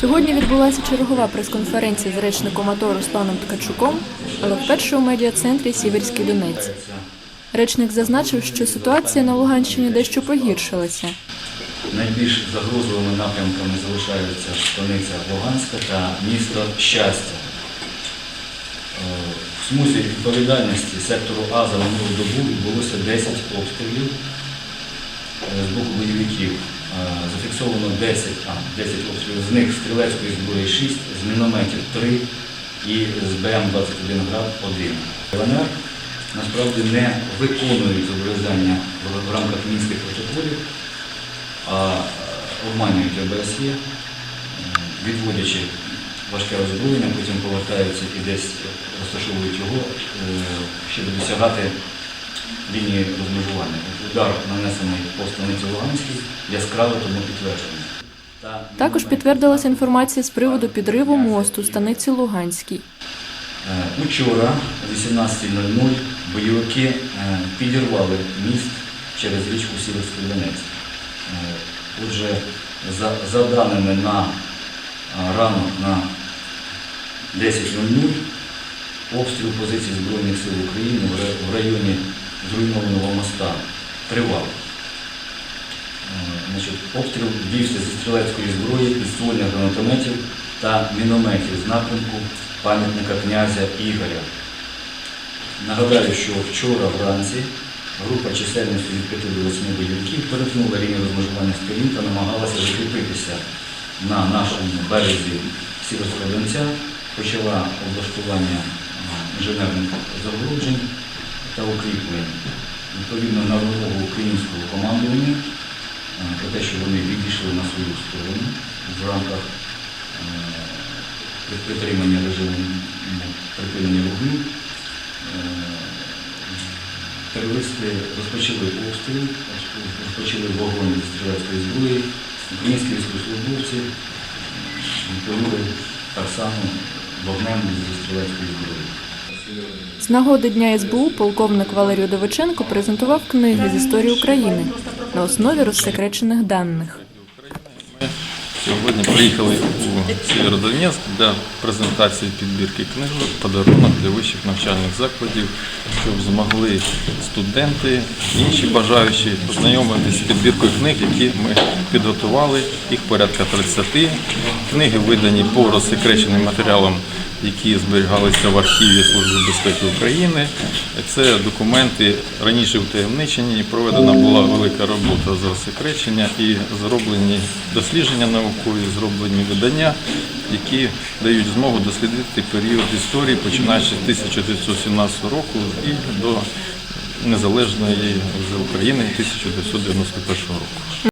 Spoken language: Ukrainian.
Сьогодні відбулася чергова прес-конференція з речником АТО Русланом Ткачуком, але вперше у медіа-центрі Сіверський Донець. Речник зазначив, що ситуація на Луганщині дещо погіршилася. Найбільш загрозливими напрямками залишаються станиця Луганська та місто Щастя. Е, В смузі відповідальності сектору А за минулу добу відбулося 10 обстрілів е, з боку бойовиків. Е, Зафіксовано 10, а, 10 обстрілів, з них стрілецької зброї 6, з мінометів 3 і з БМ-21 град 1. ЛНР насправді не виконують зобов'язання в- рамках мінських протоколів, а обманюють ОБСЄ, е, відводячи важке озброєння, потім повертаються і десь розташовують його, е, щоб досягати лінії розмежування. Удар, нанесений по станиці Луганській, яскраво тому підтверджений. Також підтвердилася інформація з приводу підриву мосту станиці Луганській. Е, Учора о 18.00 бойовики е, підірвали міст через річку Сіверський Донець. Е, Отже, за, за даними на ранок на 10.00 обстріл позицій Збройних сил України в районі зруйнованого моста тривав. Е, обстріл вівся зі стрілецької зброї, підствольних гранатометів та мінометів з напрямку пам'ятника князя Ігоря. Нагадаю, що вчора вранці група чисельністю від 5 до 8 бойовиків перетнула лінію розмежування сторін та намагалася закріпитися на нашому березі Сіверського Донця, почала облаштування е, інженерних загороджень та укріплень. Відповідно на вимогу українського командування е, про те, що вони відійшли на свою сторону в рамках е, притримання режиму припинення вогню. Е, Терористи розпочали обстріл, розпочали вогонь зі стрілецької зброї. Українські військовослужбовці відповіли так само вогнем зі стрілецької зброї. З нагоди Дня СБУ полковник Валерій Довиченко презентував книги з історії України на основі розсекречених даних. Ми Сьогодні приїхали у Сєвєродонецьк для презентації підбірки книжок, подарунок для вищих навчальних закладів, щоб змогли студенти, інші бажаючі познайомитися з підбіркою книг, які ми підготували. Їх порядка 30. Книги видані по розсекреченим матеріалам, які зберігалися в архіві Служби безпеки України. Це документи раніше утаємничені. Проведена була велика робота з розсекречення і зроблені дослідження наукові, зроблені видання, які дають змогу дослідити період історії, починаючи з 1917 року і до незалежної України 1991 року.